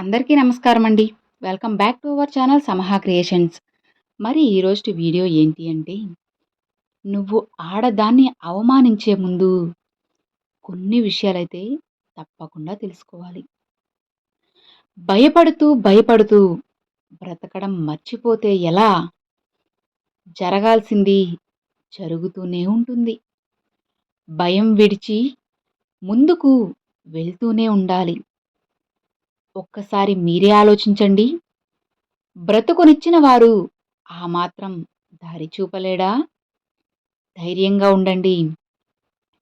అందరికీ నమస్కారం అండి. Welcome back to our channel Samaha creations. మరి ఈరోజు వీడియో ఏంటి అంటే నువ్వు ఆడదాన్ని అవమానించే ముందు కొన్ని విషయాలైతే తప్పకుండా తెలుసుకోవాలి. భయపడుతూ భయపడుతూ బ్రతకడం మర్చిపోతే ఎలా? జరగాల్సింది జరుగుతూనే ఉంటుంది. భయం విడిచి ముందుకు వెళ్తూనే ఉండాలి. ఒక్కసారి మీరే ఆలోచించండి. బ్రతుకునిచ్చిన వారు ఆ మాత్రం దారి చూపలేడా? ధైర్యంగా ఉండండి.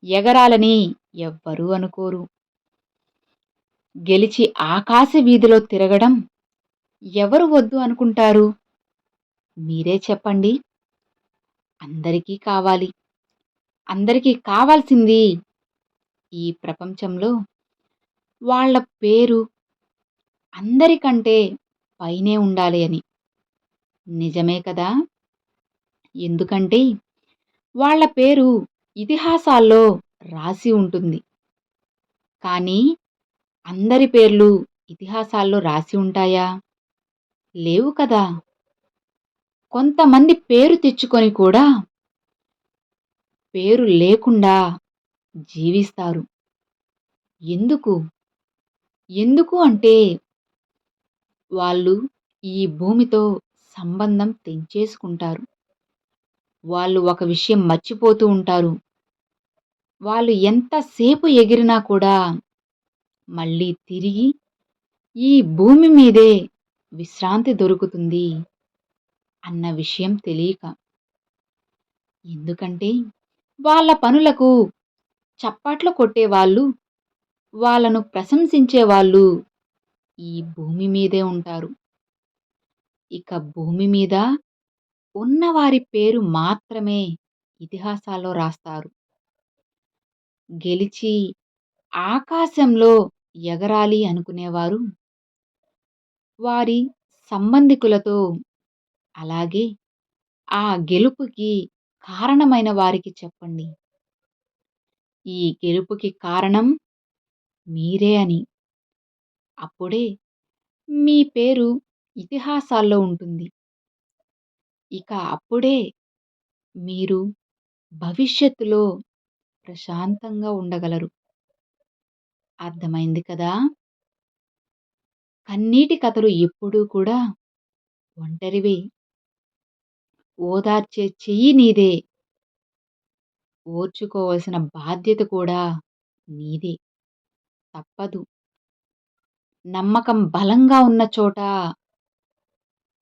ఎగరాలని ఎవ్వరూ అనుకోరు. గెలిచి ఆకాశ వీధిలో తిరగడం ఎవరు వద్దు అనుకుంటారు? మీరే చెప్పండి. అందరికీ కావాలి. అందరికీ కావాల్సింది ఈ ప్రపంచంలో వాళ్ళ పేరు అందరికంటే పైనే ఉండాలి అని. నిజమే కదా? ఎందుకంటే వాళ్ళ పేరు ఇతిహాసాల్లో రాసి ఉంటుంది. కానీ అందరి పేర్లు ఇతిహాసాల్లో రాసి ఉంటాయా? లేవు కదా? కొంతమంది పేరు తెచ్చుకొని కూడా పేరు లేకుండా జీవిస్తారు. ఎందుకు? ఎందుకు అంటే వాళ్ళు ఈ భూమితో సంబంధం తెంచేసుకుంటారు. వాళ్ళు ఒక విషయం మర్చిపోతూ ఉంటారు. వాళ్ళు ఎంతసేపు ఎగిరినా కూడా మళ్ళీ తిరిగి ఈ భూమి మీదే విశ్రాంతి దొరుకుతుంది అన్న విషయం తెలియక. ఎందుకంటే వాళ్ళ పనులకు చప్పట్లు కొట్టేవాళ్ళు వాళ్ళను ప్రశంసించేవాళ్ళు ఈ భూమి మీదే ఉంటారు. ఇక భూమి మీద ఉన్నవారి పేరు మాత్రమే ఇతిహాసాల్లో రాస్తారు. గెలిచి ఆకాశంలో ఎగరాలి అనుకునేవారు. వారి సంబంధికులతో అలాగే ఆ గెలుపుకి కారణమైన వారికి చెప్పండి. ఈ గెలుపుకి కారణం మీరే అని. అప్పుడే మీ పేరు ఇతిహాసాల్లో ఉంటుంది. ఇక అప్పుడే మీరు భవిష్యత్తులో ప్రశాంతంగా ఉండగలరు. అర్థమైంది కదా? కన్నీటి కథలు ఎప్పుడూ కూడా ఒంటరివే. ఓదార్చే చెయ్యి నీదే. ఓర్చుకోవలసిన బాధ్యత కూడా నీదే. తప్పదు. నమ్మకం బలంగా ఉన్న చోట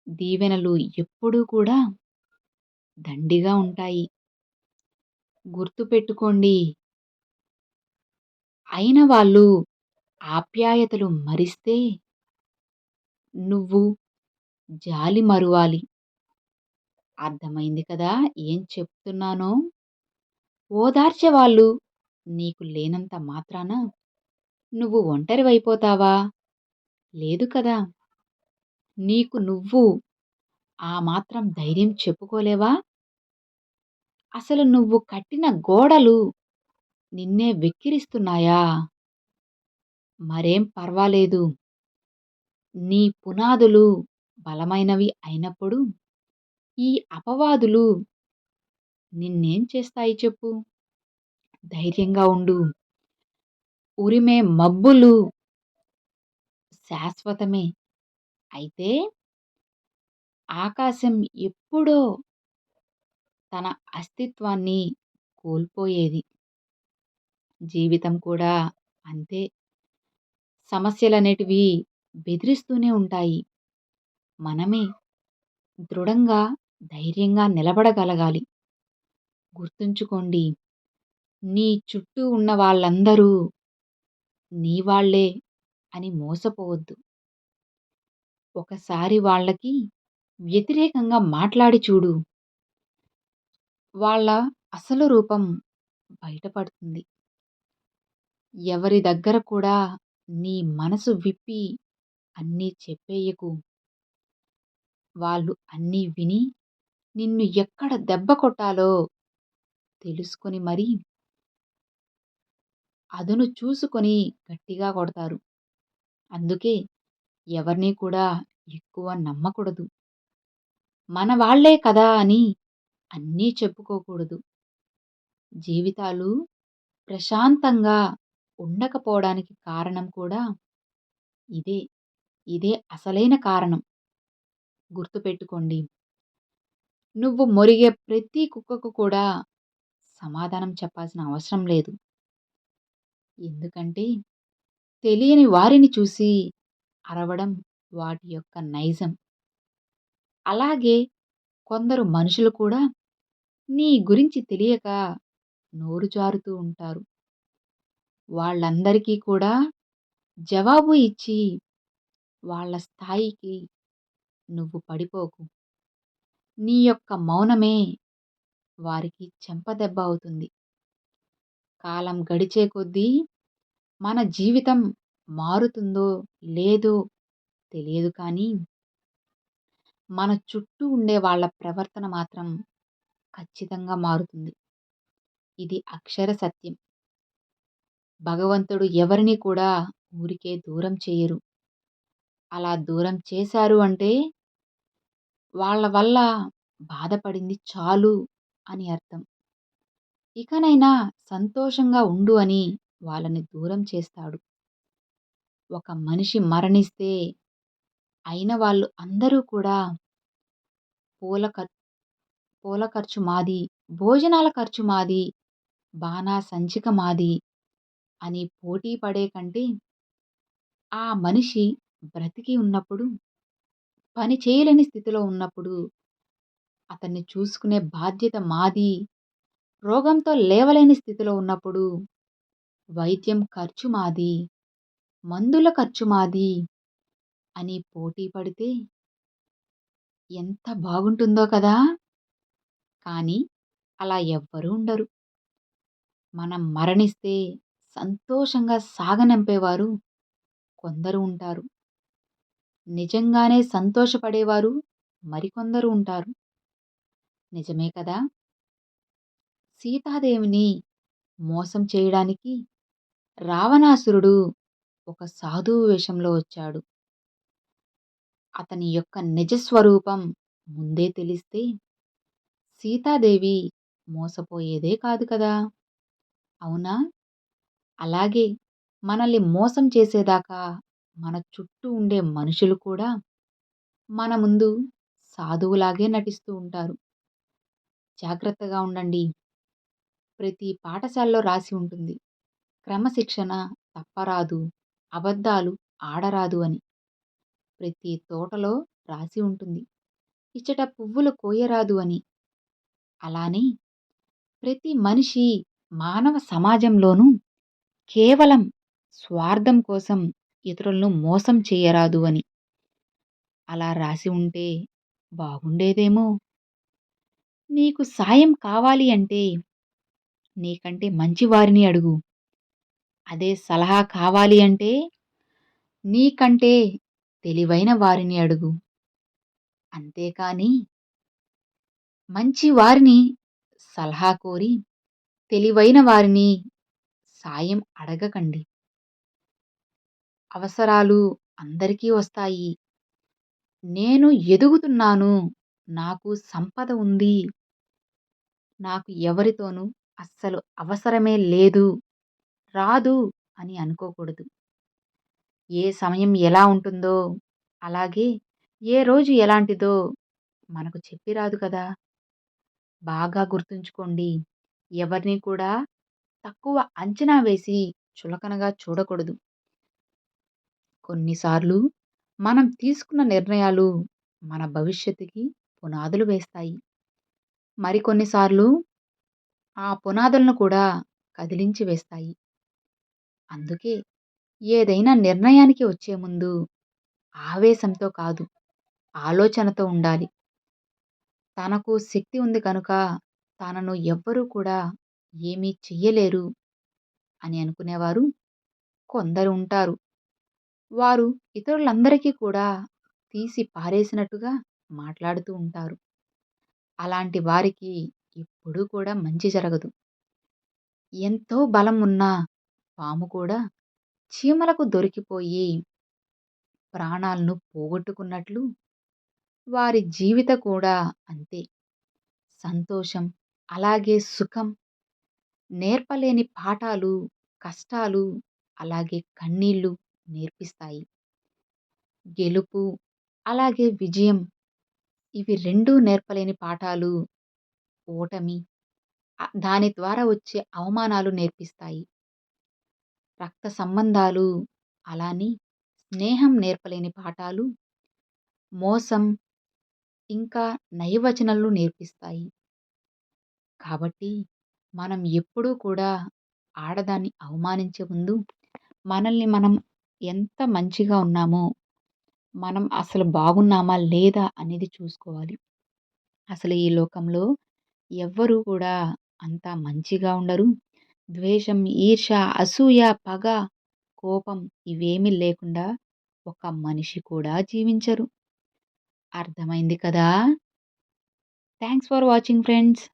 దీవెనలు ఎప్పుడూ కూడా దండిగా ఉంటాయి. గుర్తుపెట్టుకోండి అయిన వాళ్ళు ఆప్యాయతలు మరిస్తే నువ్వు జాలి మరువాలి. అర్థమైంది కదా ఏం చెప్తున్నానో? ఓదార్చే వాళ్ళు నీకు లేనంత మాత్రాన నువ్వు ఒంటరివైపోతావా? లేదు కదా. నీకు నువ్వు ఆ మాత్రం ధైర్యం చెప్పుకోలేవా? అసలు నువ్వు కట్టిన గోడలు నిన్నే వెక్కిరిస్తున్నాయా? మరేం పర్వాలేదు. నీ పునాదులు బలమైనవి అయినప్పుడు ఈ అపవాదులు నిన్నేం చేస్తాయి చెప్పు? ధైర్యంగా ఉండు. ఉరిమే మబ్బులు శాశ్వతమే. అయితే ఆకాశం ఎప్పుడో తన అస్తిత్వాన్ని కోల్పోయేది. జీవితం కూడా అంతే. సమస్యలనేటివి బెదిరిస్తూనే ఉంటాయి. మనమే దృఢంగా ధైర్యంగా నిలబడగలగాలి. గుర్తుంచుకోండి నీ చుట్టూ ఉన్న వాళ్ళందరూ నీ వాళ్ళే. అని మోసపోవద్దు. ఒకసారి వాళ్ళకి వ్యతిరేకంగా మాట్లాడి చూడు. వాళ్ళ అసలు రూపం బయటపడుతుంది. ఎవరి దగ్గర కూడా నీ మనసు విప్పి అన్నీ చెప్పేయకు. వాళ్ళు అన్నీ విని నిన్ను ఎక్కడ దెబ్బ కొట్టాలో తెలుసుకొని మరీ అదును చూసుకొని గట్టిగా కొడతారు. అందుకే ఎవరిని కూడా ఎక్కువ నమ్మకూడదు. మన వాళ్ళే కదా అని అన్నీ చెప్పుకోకూడదు. జీవితాలు ప్రశాంతంగా ఉండకపోవడానికి కారణం కూడా ఇదే. ఇదే అసలైన కారణం. గుర్తుపెట్టుకోండి. నువ్వు మొరిగే ప్రతి కుక్కకు కూడా సమాధానం చెప్పాల్సిన అవసరం లేదు. ఎందుకంటే తెలియని వారిని చూసి అరవడం వాటి యొక్క నైజం. అలాగే కొందరు మనుషులు కూడా నీ గురించి తెలియక నోరు జారుతూ ఉంటారు. వాళ్ళందరికీ కూడా జవాబు ఇచ్చి వాళ్ళ స్థాయికి నువ్వు పడిపోకు. నీ యొక్క మౌనమే వారికి చెంపదెబ్బ అవుతుంది. కాలం గడిచే కొద్దీ మన జీవితం మారుతుందో లేదో తెలియదు కానీ మన చుట్టూ ఉండే వాళ్ళ ప్రవర్తన మాత్రం ఖచ్చితంగా మారుతుంది. ఇది అక్షర సత్యం. భగవంతుడు ఎవరిని కూడా ఊరికే దూరం చేయరు. అలా దూరం చేశారు అంటే వాళ్ళ వల్ల బాధపడింది చాలు అని అర్థం. ఇకనైనా సంతోషంగా ఉండు అని వాళ్ళని దూరం చేస్తాడు. ఒక మనిషి మరణిస్తే అయిన వాళ్ళు అందరూ కూడా పూల ఖర్ పూల ఖర్చు మాది, భోజనాల ఖర్చు మాది, బాణాసంచిక మాది అని పోటీ పడే కంటే ఆ మనిషి బ్రతికి ఉన్నప్పుడు, పని చేయలేని స్థితిలో ఉన్నప్పుడు అతన్ని చూసుకునే బాధ్యత మాది. రోగంతో లేవలేని స్థితిలో ఉన్నప్పుడు వైద్యం ఖర్చు మాది. మందుల ఖర్చు మాది అని పోటీ పడితే ఎంత బాగుంటుందో కదా! కానీ అలా ఎవ్వరూ ఉండరు. మనం మరణిస్తే సంతోషంగా సాగనంపేవారు కొందరు ఉంటారు. నిజంగానే సంతోషపడేవారు మరికొందరు ఉంటారు. నిజమే కదా! సీతాదేవిని మోసం చేయడానికి రావణాసురుడు ఒక సాధువు వేషంలో వచ్చాడు. అతని యొక్క నిజ స్వరూపం ముందే తెలిస్తే సీతాదేవి మోసపోయేదే కాదు కదా! అవునా? అలాగే మనల్ని మోసం చేసేదాకా మన చుట్టూ ఉండే మనుషులు కూడా మన ముందు సాధువులాగే నటిస్తూ ఉంటారు. జాగ్రత్తగా ఉండండి. ప్రతి పాఠశాలలో రాసి ఉంటుంది. క్రమశిక్షణ తప్పరాదు, అబద్ధాలు ఆడరాదు అని. ప్రతి తోటలో రాసి ఉంటుంది. ఇచ్చట పువ్వులు కోయరాదు అని. అలానే ప్రతి మనిషి మానవ సమాజంలోనూ కేవలం స్వార్థం కోసం ఇతరులను మోసం చేయరాదు అని. అలా రాసి ఉంటే బాగుండేదేమో! నీకు సాయం కావాలి అంటే నీకంటే మంచివారిని అడుగు. అదే సలహా కావాలి అంటే నీకంటే తెలివైన వారిని అడుగు. అంతేకానీ మంచి వారిని సలహా కోరి తెలివైన వారిని సాయం అడగకండి. అవసరాలు అందరికీ వస్తాయి. నేను ఎదుగుతున్నాను. నాకు సంపద ఉంది. నాకు ఎవరితోనూ అస్సలు అవసరమే లేదు, రాదు అని అనుకోకూడదు. ఏ సమయం ఎలా ఉంటుందో, అలాగే ఏ రోజు ఎలాంటిదో మనకు చెప్పి రాదు కదా! బాగా గుర్తుంచుకోండి. ఎవరిని కూడా తక్కువ అంచనా వేసి చులకనగా చూడకూడదు. కొన్నిసార్లు మనం తీసుకున్న నిర్ణయాలు మన భవిష్యత్తుకి పునాదులు వేస్తాయి. మరికొన్నిసార్లు ఆ పునాదులను కూడా కదిలించి వేస్తాయి. అందుకే ఏదైనా నిర్ణయానికి వచ్చే ముందు ఆవేశంతో కాదు, ఆలోచనతో ఉండాలి. తనకు శక్తి ఉంది కనుక తనను ఎవ్వరూ కూడా ఏమీ చెయ్యలేరు అని అనుకునేవారు కొందరు ఉంటారు. వారు ఇతరులందరికీ కూడా తీసి పారేసినట్టుగా మాట్లాడుతూ ఉంటారు. అలాంటి వారికి ఎప్పుడూ కూడా మంచి జరగదు. ఎంతో బలం ఉన్న పాము కూడా చీమలకు దొరికిపోయి ప్రాణాలను పోగొట్టుకున్నట్లు వారి జీవిత కూడా అంతే. సంతోషం అలాగే సుఖం నేర్పలేని పాఠాలు కష్టాలు అలాగే కన్నీళ్ళు నేర్పిస్తాయి. గెలుపు అలాగే విజయం ఇవి రెండూ నేర్పలేని పాఠాలు ఓటమి దాని ద్వారా వచ్చే అవమానాలు నేర్పిస్తాయి. రక్త సంబంధాలు అలానే స్నేహం నేర్పలేని పాఠాలు మోసం ఇంకా నయవచనాలు నేర్పిస్తాయి. కాబట్టి మనం ఎప్పుడూ కూడా ఆడదాన్ని అవమానించే ముందు మనల్ని మనం ఎంత మంచిగా ఉన్నామో మనం అసలు బాగున్నామా లేదా అనేది చూసుకోవాలి. అసలు ఈ లోకంలో ఎవ్వరూ కూడా అంత మంచిగా ఉండరు. ద్వేషం ఈర్ష అసూయ పగ కోపం ఇవేమీ లేకుండా ఒక మనిషి కూడా జీవించరు. అర్థమైంది కదా? Thanks for watching friends